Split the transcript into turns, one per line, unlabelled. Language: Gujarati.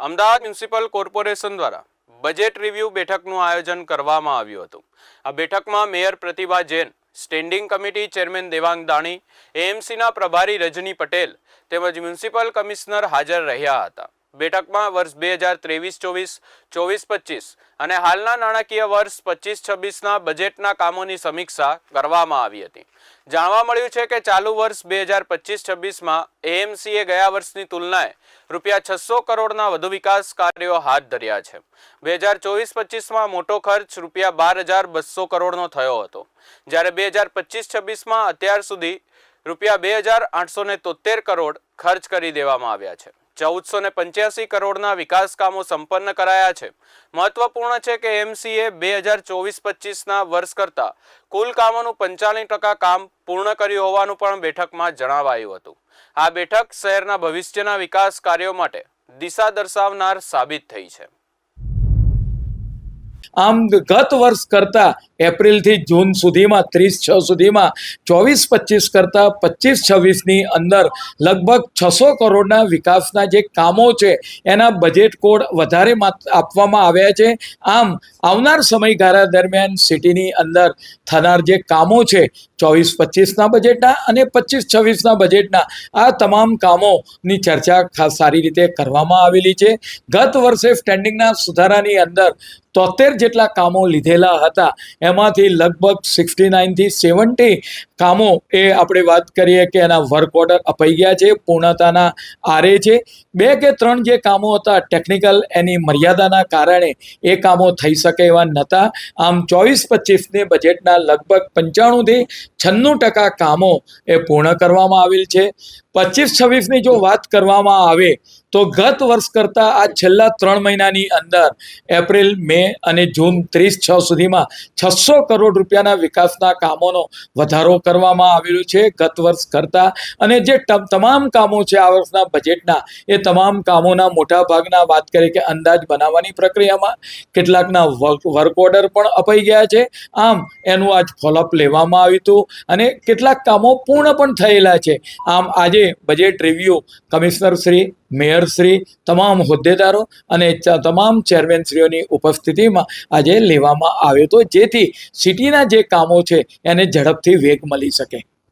અમદાવાદ મ્યુનિસિપલ કોર્પોરેશન દ્વારા બજેટ રિવ્યૂ બેઠકનું આયોજન કરવામાં આવ્યું હતું. આ બેઠકમાં mayor Pratibha Jain, standing committee chairman Devang Dani, એએમસીના પ્રભારી રજની પટેલ તેમજ મ્યુનિસિપલ કમિશનર હાજર રહ્યા હતા. બેઠકમાં વર્ષ બે હજાર ત્રેવીસ, ચોવીસ ચોવીસ, પચીસ અને હાલના નાણાકીય વર્ષ પચીસ, છવ્વીસના બજેટના કામોની સમીક્ષા કરવામાં આવી હતી. જાણવા મળ્યું છે કે ચાલુ વર્ષ બે હજાર પચીસ, છવ્વીસમાં એએમસીએ ગયા વર્ષની તુલનાએ રૂપિયા છસો કરોડના વધુ વિકાસ કાર્યો હાથ ધર્યા છે. બે હજાર ચોવીસ, પચીસમાં મોટો ખર્ચ રૂપિયા બાર હજાર બસો કરોડનો થયો હતો. જ્યારે બે હજાર પચીસ, છવ્વીસમાં અત્યાર સુધી રૂપિયા બે હજાર આઠસો ને તોતેર કરોડ ખર્ચ કરી દેવામાં આવ્યા છે. ચૌદસો ને પંચ્યાસી કરોડના વિકાસ કામો સંપન્ન કરાયા છે. મહત્વપૂર્ણ છે કે એમસીએ બે હજાર ચોવીસ પચીસના વર્ષ કરતાં કુલ કામોનું પંચાલીસ ટકા કામ પૂર્ણ કર્યું હોવાનું પણ બેઠકમાં જણાવાયું હતું. આ બેઠક શહેરના ભવિષ્યના વિકાસ કાર્યો માટે દિશા દર્શાવનાર સાબિત થઈ છે.
આમ ગત વર્ષ કરતાં એપ્રિલથી જૂન સુધીમાં, ત્રીસ છ સુધીમાં ચોવીસ પચીસ કરતાં પચીસ છવ્વીસની અંદર લગભગ છસો કરોડના વિકાસના જે કામો છે, એના બજેટ કોડ વધારે આપવામાં આવ્યા છે. આમ આવનાર સમયગાળા દરમિયાન સિટીની અંદર થનાર જે કામો છે ચોવીસ, પચીસના બજેટના અને પચીસ, છવ્વીસના બજેટના આ તમામ કામોની ચર્ચા ખાસ સારી રીતે કરવામાં આવેલી છે. ગત વર્ષે સ્ટેન્ડિંગના સુધારાની અંદર તોતેર જેટલા કામો લીધેલા હતા. એમાંથી લગભગ સિક્સટી નાઇનથી સેવન્ટી કામો એ આપણે વાત કરીએ કે એના વર્ક ઓર્ડર અપાઈ ગયા છે, પૂર્ણતાના આરે છે. બે કે ત્રણ જે કામો હતા ટેકનિકલ એની મર્યાદાના કારણે એ કામો થઈ શકે એવા નહોતા. આમ ચોવીસ પચીસને બજેટના લગભગ પંચાણુંથી છન્નું ટકા કામો એ પૂર્ણ કરવામાં આવેલ છે. પચીસ છવ્વીસની જો વાત કરવામાં આવે તો ગત વર્ષ કરતાં આ છેલ્લા ત્રણ મહિનાની અંદર એપ્રિલ, મે અને જૂન ત્રીસ, છ સુધીમાં છસો કરોડ રૂપિયાના વિકાસના કામોનો વધારો કરવામાં આવેલો છે ગત વર્ષ કરતાં. અને જે તમામ કામો છે આ વર્ષના બજેટના, એ તમામ કામોના મોટા ભાગના વાત કરીએ કે અંદાજ બનાવવાની પ્રક્રિયામાં કેટલાકના વર્ક ઓર્ડર પણ અપાઈ ગયા છે. આમ, એનું આજ ફોલોઅપ લેવામાં આવ્યું હતું અને કેટલાક કામો પૂર્ણ પણ થયેલા છે. આમ, આજે budget review commissioner Shri mayor Shri, તમામ હોદ્દેદારો અને તમામ ચેરમેનશ્રીઓની ઉપસ્થિતિમાં આજે લેવામાં આવ્યો હતો, જેથી સિટીના જે કામો છે એને ઝડપથી વેગ મળી શકે.